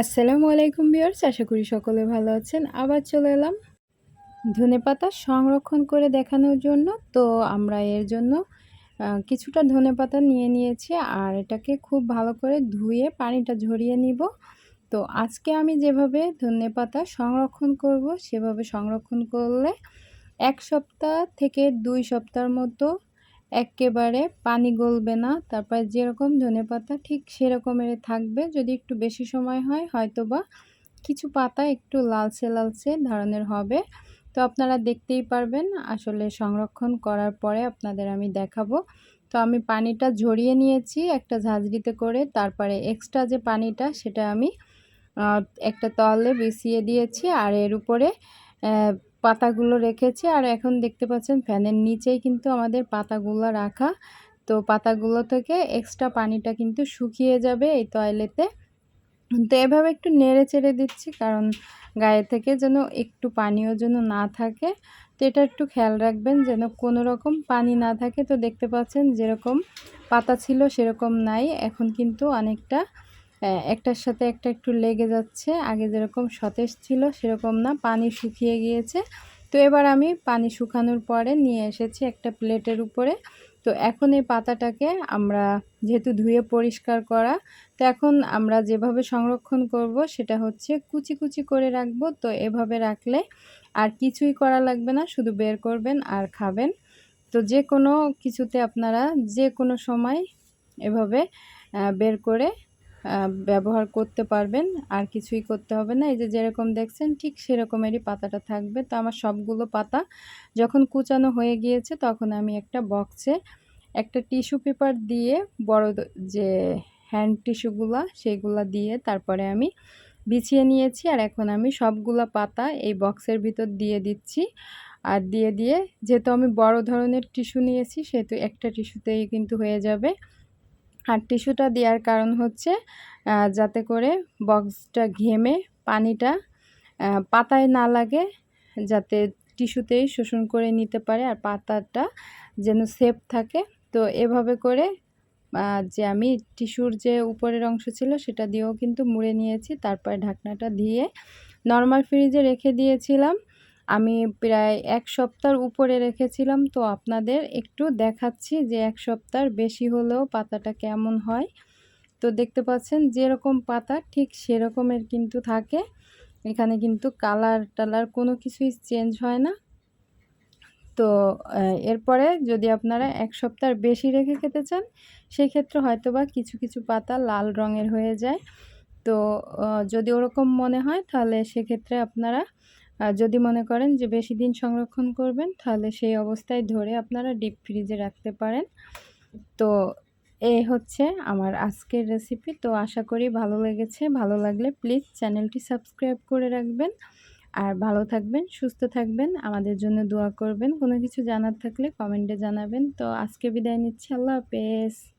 আসসালামু আলাইকুম বিয়ার্স আশা করি সকলে ভালো আছেন। আবার চলে এলাম ধনেপাতা সংরক্ষণ করে দেখানোর জন্য। তো আমরা এর জন্য কিছুটা ধনেপাতা নিয়ে নিয়েছি আর এটাকে খুব ভালো করে ধুয়ে পানিটা ঝরিয়ে নিব। তো আজকে আমি যেভাবে ধনেপাতা সংরক্ষণ করব, সেভাবে সংরক্ষণ করলে এক সপ্তাহ থেকে দুই সপ্তাহের মতো একেবারে পানি গলবে না। তারপর যেরকম ধনেপাতা ঠিক সেরকমের থাকবে। যদি একটু বেশি সময় হয় হয়তো বা কিছু পাতা একটু লালচে লালচে ধরনের হবে। তো আপনারা দেখতেই পারবেন, আসলে সংরক্ষণ করার পরে আপনাদের আমি দেখাবো। তো আমি পানিটা ঝরিয়ে নিয়েছি একটা ঝাঁঝরিতে করে। তারপরে এক্সট্রা যে পানিটা, সেটা আমি একটা তলে বিছিয়ে দিয়েছি। আর এর উপরে পাতাগুলো রেখেছি আর এখন দেখতে পাচ্ছেন ফ্যানের নিচেই কিন্তু আমাদের পাতাগুলো রাখা। তো পাতাগুলো থেকে এক্সট্রা পানিটা কিন্তু শুকিয়ে যাবে এই টয়লেতে তো এভাবে একটু নেড়ে চেড়ে দিচ্ছি কারণ গায়ে থেকে যেন একটু পানিও যেন না থাকে। তো এটা একটু খেয়াল রাখবেন যেন কোনো রকম পানি না থাকে। তো দেখতে পাচ্ছেন যেরকম পাতা ছিল সেরকম নাই। এখন কিন্তু অনেকটা একটার সাথে একটা একটু লেগে যাচ্ছে। আগে যেরকম সতেজ ছিল সেরকম না, পানি শুকিয়ে গিয়েছে। তো এবার আমি পানি শুকানোর পরে নিয়ে এসেছি একটা প্লেটের উপরে। তো এখন এই পাতাটাকে আমরা যেহেতু ধুয়ে পরিষ্কার করা, তো এখন আমরা যেভাবে সংরক্ষণ করব সেটা হচ্ছে কুচি কুচি করে রাখব। তো এভাবে রাখলে আর কিছুই করা লাগবে না, শুধু বের করবেন আর খাবেন। তো যে কোনো কিছুতে আপনারা যে কোনো সময় এভাবে বের করে ব্যবহার করতে পারবেন, আর কিছুই করতে হবে না। এই যে যেরকম দেখছেন, ঠিক সেরকমেরই পাতাটা থাকবে। তো আমার সবগুলো পাতা যখন কুচানো হয়ে গিয়েছে, তখন আমি একটা বক্সে একটা টিস্যু পেপার দিয়ে বড় যে হ্যান্ড টিস্যুগুলা সেইগুলা দিয়ে তারপরে আমি বিছিয়ে নিয়েছি। আর এখন আমি সবগুলা পাতা এই বক্সের ভিতর দিয়ে দিচ্ছি। আর দিয়ে দিয়ে, যেহেতু আমি বড় ধরনের টিস্যু নিয়েছি, সেহেতু একটা টিস্যুতেই কিন্তু হয়ে যাবে। আর টিস্যুটা দেওয়ার কারণ হচ্ছে যাতে করে বক্সটা ঘেমে পানিটা পাতায় না লাগে, যাতে টিস্যুতেই শোষণ করে নিতে পারে আর পাতাটা যেন সেফ থাকে। তো এভাবে করে যে আমি টিস্যুর যে উপরের অংশ ছিল সেটা দিয়েও কিন্তু মুড়ে নিয়েছি। তারপরে ঢাকনাটা দিয়ে নর্মাল ফ্রিজে রেখে দিয়েছিলাম। আমি প্রায় এক সপ্তাহর উপরে রেখেছিলাম, তো আপনাদের একটু দেখাচ্ছি যে এক সপ্তাহর বেশি হলেও পাতাটা কেমন হয়। তো দেখতে পাচ্ছেন যেরকম পাতা ঠিক সেরকমের কিন্তু থাকে। এখানে কিন্তু কালার টালার কোনো কিছুই চেঞ্জ হয় না। তো এরপরে যদি আপনারা এক সপ্তাহ বেশি রেখে খেতে চান সেই ক্ষেত্রে হয়তো বা কিছু কিছু পাতা লাল রঙের হয়ে যায়। তো যদি ওরকম মনে হয়, তাহলে সেক্ষেত্রে আপনারা যদি মনে করেন যে বেশি দিন সংরক্ষণ করবেন, তাহলে সেই অবস্থায় ধরে আপনারা ডিপ ফ্রিজে রাখতে পারেন। তো এই হচ্ছে আমার আজকের রেসিপি তো আশা করি ভালো লেগেছে। ভালো লাগলে প্লিজ চ্যানেলটি সাবস্ক্রাইব করে রাখবেন। আর ভালো থাকবেন, সুস্থ থাকবেন, আমাদের জন্য দোয়া করবেন। কোনো কিছু জানার থাকলে কমেন্টে জানাবেন। তো আজকে বিদায় নিচ্ছি। আল্লাহ হাফেজ।